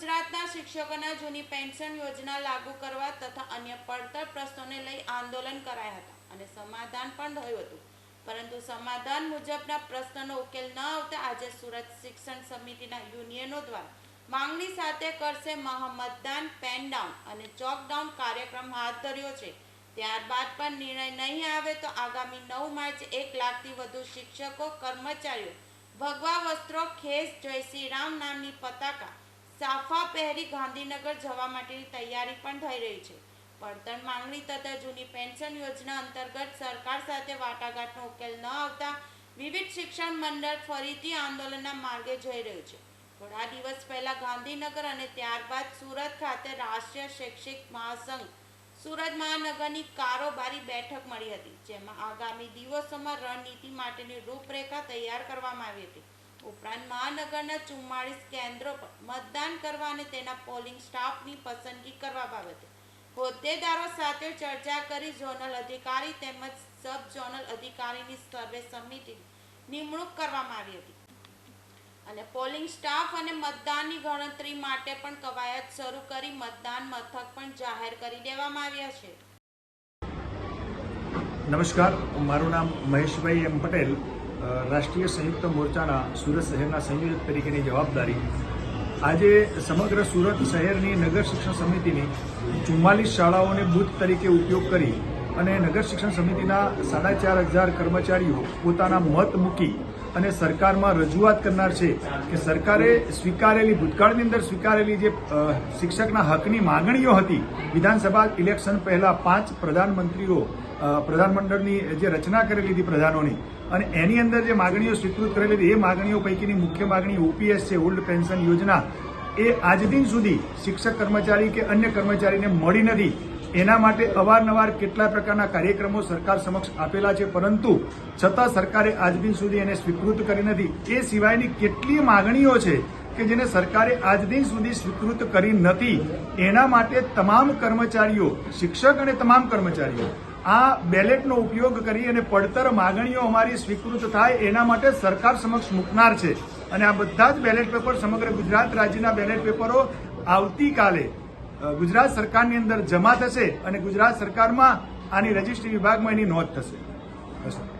શિક્ષકોના જૂની પેન્શન યોજના લાગુ કરવા તથા અન્ય પડતર પ્રશ્નોને લઈ આંદોલન કરાયા હતા અને સમાધાન પણ થયું હતું. પરંતુ સમાધાન મુજબના પ્રશ્નનો ઉકેલ ન આવતા આજે સુરત શિક્ષણ સમિતિના યુનિયનો દ્વારા માંગણી સાથે કરશે મહામતદાન પેન ડાઉન અને ચોક ડાઉન કાર્યક્રમ હાથ ધર્યો છે. ત્યારબાદ પણ નિર્ણય નહીં આવે તો આગામી નવ માર્ચે એક લાખથી વધુ શિક્ષકો, કર્મચારીઓ, ભગવા વસ્ત્રો, ખેસ, જય શ્રી રામ નામની પતાકા સાફા પહેરી ગાંધીનગર જવા માટેની તૈયારી પણ થઈ રહી છે. પડતર માંગણી તથા જૂની પેન્શન યોજના અંતર્ગત સરકાર સાથે વાટાઘાટનો ઉકેલ ન આવતા વિવિધ શિક્ષણ મંડળ ફરીથી આંદોલનના માર્ગે જઈ રહ્યું છે. થોડા દિવસ પહેલા ગાંધીનગર અને ત્યારબાદ સુરત ખાતે રાષ્ટ્રીય શૈક્ષિક મહાસંઘ, સુરત મહાનગરની કારોબારી બેઠક મળી હતી, જેમાં આગામી દિવસોમાં રણનીતિ માટેની રૂપરેખા તૈયાર કરવામાં આવી હતી. ઉપરાંત મહાનગરના ચુમ્માળીસ કેન્દ્રો પર મતદાન કરવા અને તેના પોલિંગ સ્ટાફની પસંદગી કરવા બાબતે હોદ્દેદારો સાથે ચર્ચા કરી ઝોનલ અધિકારી તેમજ સબ ઝોનલ અધિકારીની સર્વે સમિતિ નિમણૂક કરવામાં આવી હતી. અને પોલિંગ સ્ટાફ અને મતદાનની ગણતરી માટે પણ કવાયત શરૂ કરી મતદાન મથક પણ જાહેર કરી દેવામાં આવ્યા છે. નમસ્કાર, મારું નામ મહેશભાઈ એમ પટેલ. રાષ્ટ્રીય સંયુક્ત મોરચાના સુરત શહેરના સંયોજક તરીકેની જવાબદારી. આજે સમગ્ર સુરત શહેરની નગર શિક્ષણ સમિતિની ચુમ્માલીસ શાળાઓને બૂથ તરીકે ઉપયોગ કરી અને નગર શિક્ષણ સમિતિના સાડા ચાર હજાર કર્મચારીઓ પોતાના મત મૂકી અને સરકારમાં રજૂઆત કરનાર છે કે સરકારે સ્વીકારેલી, ભૂતકાળની અંદર સ્વીકારેલી જે શિક્ષકના હકની માગણીઓ હતી, વિધાનસભા ઇલેક્શન પહેલા પાંચ પ્રધાનમંત્રીઓ પ્રધાનમંડળની જે રચના કરેલી હતી પ્રધાનોની અને એની અંદર જે માગણીઓ સ્વીકૃત કરેલી હતી, એ માગણીઓ પૈકીની મુખ્ય માગણી ઓપીએસ છે ઓલ્ડ પેન્શન યોજના. એ આજ દિન સુધી શિક્ષક કર્મચારી કે અન્ય કર્મચારીને મળી નથી. એના માટે અવારનવાર કેટલા પ્રકારના કાર્યક્રમો સરકાર સમક્ષ આપેલા છે, પરંતુ છતાં સરકારે આજ દિન સુધી એને સ્વીકૃત કરી નથી. એ સિવાયની કેટલી માગણીઓ છે કે જેને સરકારે આજ દિન સુધી સ્વીકૃત કરી નથી. એના માટે તમામ કર્મચારીઓ, શિક્ષક અને તમામ કર્મચારીઓ આ બેલેટનો ઉપયોગ કરી અને પડતર માગણીઓ અમારી સ્વીકૃત થાય એના માટે સરકાર સમક્ષ મૂકનાર છે અને આ બધા જ બેલેટ પેપર સમગ્ર ગુજરાત રાજ્યના બેલેટ પેપરો આવતીકાલે ગુજરાત સરકારની અંદર જમા થશે અને ગુજરાત સરકારમાં આની રજિસ્ટ્રી વિભાગમાં એની નોંધ થશે.